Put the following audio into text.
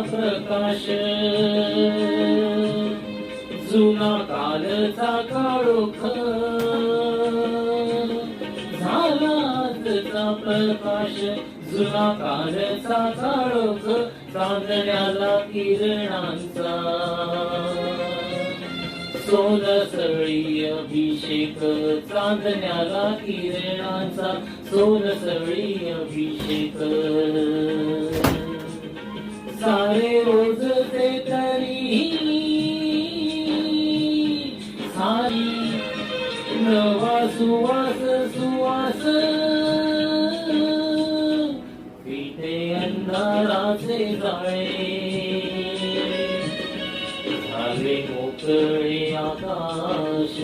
प्रकाश. जुना कालचा काळोख. झाला प्रकाश. जुना कालचा काळोख. चांदण्याला किरणांचा. सोनसळी अभिषेक. चांदण्याला किरणांचा. सोनसळी अभिषेक. सारे रोज ते तरी सारी नवा सुवास सुवास. पिठे अंधाराचे जाळे. झाले मोकळे आकाश.